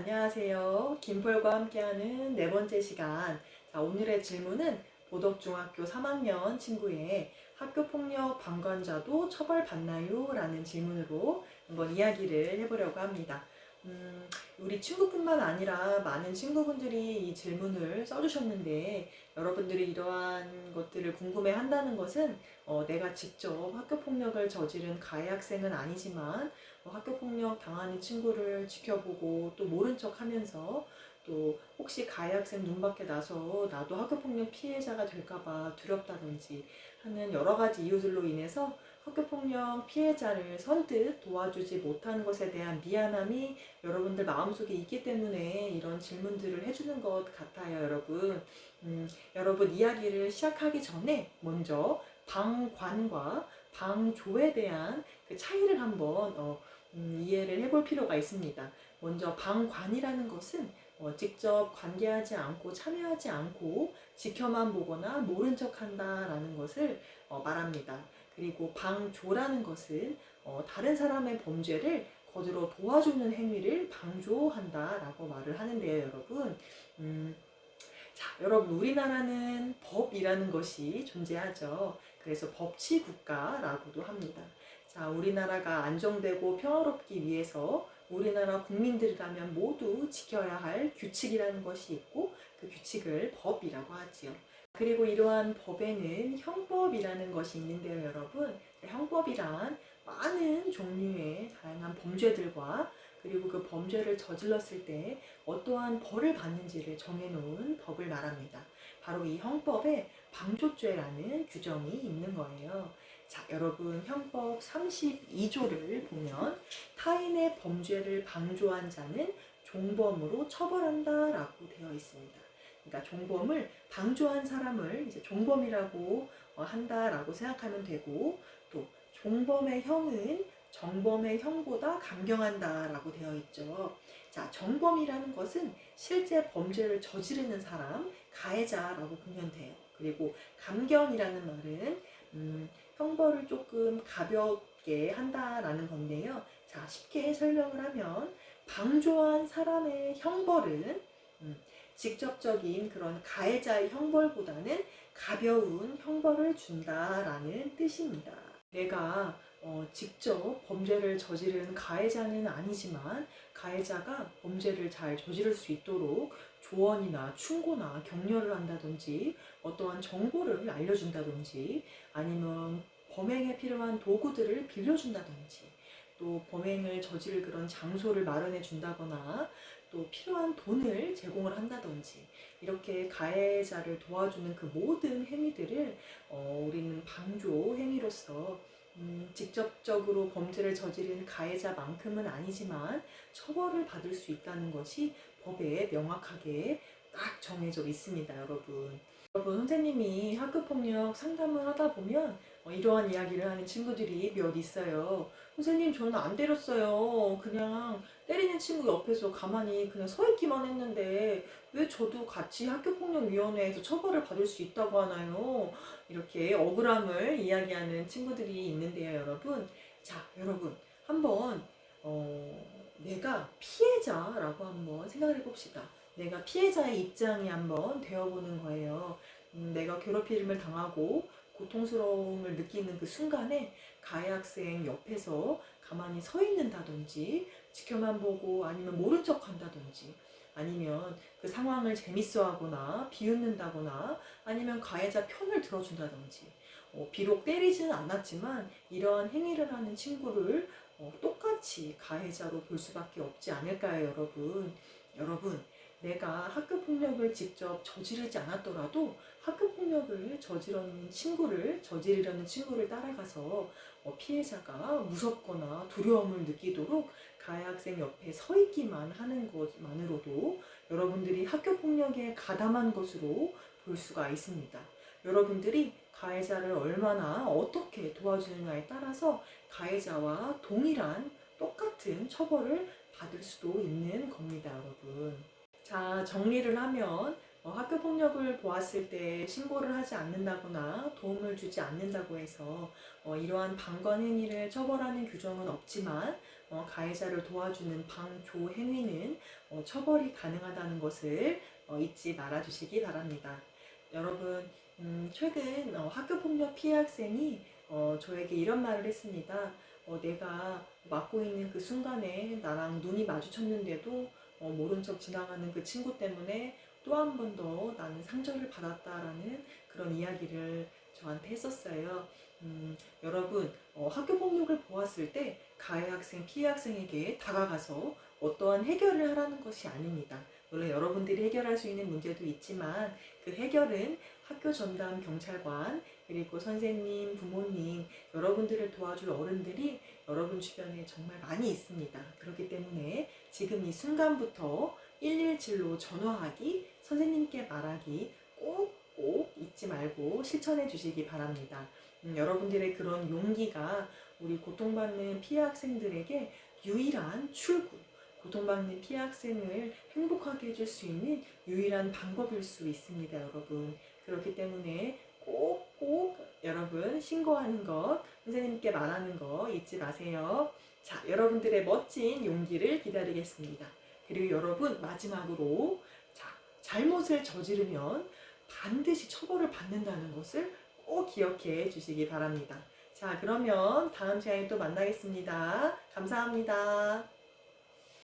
안녕하세요. 김펄과 함께하는 네 번째 시간. 자, 오늘의 질문은 보덕중학교 3학년 친구의 학교폭력 방관자도 처벌받나요? 라는 질문으로 한번 이야기를 해보려고 합니다. 음, 우리 친구뿐만 아니라 많은 친구분들이 이 질문을 써주셨는데 여러분들이 이러한 것들을 궁금해 한다는 것은 어, 내가 직접 학교폭력을 저지른 가해 학생은 아니지만 어, 학교폭력 당하는 친구를 지켜보고 또 모른 척 하면서 또 혹시 가해 학생 눈 밖에 나서 나도 학교폭력 피해자가 될까봐 두렵다든지 하는 여러 가지 이유들로 인해서 학교폭력 피해자를 선뜻 도와주지 못하는 것에 대한 미안함이 여러분들 마음속에 있기 때문에 이런 질문들을 해주는 것 같아요, 여러분. 음, 여러분 이야기를 시작하기 전에 먼저 방관과 방조에 대한 그 차이를 한번 어, 음, 이해를 해볼 필요가 있습니다. 먼저 방관이라는 것은 어, 직접 관계하지 않고 참여하지 않고 지켜만 보거나 모른 척 한다라는 것을 어, 말합니다. 그리고 방조라는 것은 어, 다른 사람의 범죄를 거들어 도와주는 행위를 방조한다라고 말을 하는데요, 여러분. 음, 자, 여러분, 우리나라는 법이라는 것이 존재하죠. 그래서 법치 국가라고도 합니다. 자, 우리나라가 안정되고 평화롭기 위해서 우리나라 국민들이라면 모두 지켜야 할 규칙이라는 것이 있고 그 규칙을 법이라고 하지요. 그리고 이러한 법에는 형법이라는 것이 있는데요, 여러분. 형법이란 많은 종류의 다양한 범죄들과 그리고 그 범죄를 저질렀을 때 어떠한 벌을 받는지를 정해놓은 법을 말합니다. 바로 이 형법에 방조죄라는 규정이 있는 거예요. 자, 여러분, 형법 32조를 보면 타인의 범죄를 방조한 자는 종범으로 처벌한다라고 되어 있습니다. 그러니까 종범을 방조한 사람을 이제 종범이라고 어, 한다라고 생각하면 되고 또 종범의 형은 정범의 형보다 감경한다라고 되어 있죠. 자, 정범이라는 것은 실제 범죄를 저지르는 사람, 가해자라고 보면 돼요. 그리고 감경이라는 말은 음, 형벌을 조금 가볍게 한다라는 건데요. 자, 쉽게 설명을 하면 방조한 사람의 형벌은 음, 직접적인 그런 가해자의 형벌보다는 가벼운 형벌을 준다라는 뜻입니다. 내가 어, 직접 범죄를 저지른 가해자는 아니지만 가해자가 범죄를 잘 저지를 수 있도록 조언이나 충고나 격려를 한다든지 어떠한 정보를 알려준다든지 아니면 범행에 필요한 도구들을 빌려준다든지 또 범행을 저지를 그런 장소를 마련해 준다거나 또 필요한 돈을 제공을 한다든지 이렇게 가해자를 도와주는 그 모든 행위들을 어, 우리는 방조 행위로서 음, 직접적으로 범죄를 저지른 가해자만큼은 아니지만 처벌을 받을 수 있다는 것이 법에 명확하게 딱 정해져 있습니다, 여러분. 여러분, 선생님이 학교폭력 상담을 하다 보면 어, 이러한 이야기를 하는 친구들이 몇 있어요. 선생님, 저는 안 때렸어요. 그냥 때리는 친구 옆에서 가만히 그냥 서 있기만 했는데 왜 저도 같이 학교폭력위원회에서 처벌을 받을 수 있다고 하나요? 이렇게 억울함을 이야기하는 친구들이 있는데요, 여러분. 자, 여러분, 한번 어, 내가 피해자라고 한번 생각을 해봅시다. 내가 피해자의 입장이 한번 되어보는 거예요. 음, 내가 괴롭힘을 당하고 고통스러움을 느끼는 그 순간에 가해 학생 옆에서 가만히 서 있는다든지 지켜만 보고 아니면 모른 척 한다든지 아니면 그 상황을 재밌어 하거나 비웃는다거나 아니면 가해자 편을 들어준다든지 어, 비록 때리지는 않았지만 이러한 행위를 하는 친구를 어, 똑같이 가해자로 볼 수밖에 없지 않을까요, 여러분? 여러분, 내가 학교 폭력을 직접 저지르지 않았더라도 학교 폭력을 저지르는 친구를 저지르려는 친구를 따라가서 어, 피해자가 무섭거나 두려움을 느끼도록 가해 학생 옆에 서 있기만 하는 것만으로도 여러분들이 학교 폭력에 가담한 것으로 볼 수가 있습니다. 여러분들이 가해자를 얼마나 어떻게 도와주느냐에 따라서 가해자와 동일한 똑같은 처벌을 받을 수도 있는 겁니다, 여러분. 자, 정리를 하면 어, 학교 폭력을 보았을 때 신고를 하지 않는다거나 도움을 주지 않는다고 해서 어, 이러한 방관 행위를 처벌하는 규정은 없지만 어, 가해자를 도와주는 방조 행위는 어, 처벌이 가능하다는 것을 어, 잊지 말아 주시기 바랍니다. 여러분, 음, 최근 어, 학교 폭력 피해 학생이 어, 저에게 이런 말을 했습니다. 어, 내가 맡고 있는 그 순간에 나랑 눈이 마주쳤는데도 어, 모른 척 지나가는 그 친구 때문에 또 한 번 더 나는 상처를 받았다라는 그런 이야기를 저한테 했었어요. 음, 여러분, 어, 학교 폭력을 보았을 때 가해 학생, 피해 학생에게 다가가서 어떠한 해결을 하라는 것이 아닙니다. 물론 여러분들이 해결할 수 있는 문제도 있지만 그 해결은 학교 전담 경찰관 그리고 선생님, 부모님, 여러분들을 도와줄 어른들이 여러분 주변에 정말 많이 있습니다. 그렇기 때문에 지금 이 순간부터 117로 전화하기, 선생님께 말하기 꼭 꼭 잊지 말고 실천해 주시기 바랍니다. 음, 여러분들의 그런 용기가 우리 고통받는 피해 학생들에게 유일한 출구, 고통받는 피해 학생을 행복하게 해줄 수 있는 유일한 방법일 수 있습니다, 여러분. 그렇기 때문에 꼭꼭 여러분 신고하는 것, 선생님께 말하는 거 잊지 마세요. 자, 여러분들의 멋진 용기를 기다리겠습니다. 그리고 여러분 마지막으로 자, 잘못을 저지르면 반드시 처벌을 받는다는 것을 꼭 기억해 주시기 바랍니다. 자, 그러면 다음 시간에 또 만나겠습니다. 감사합니다.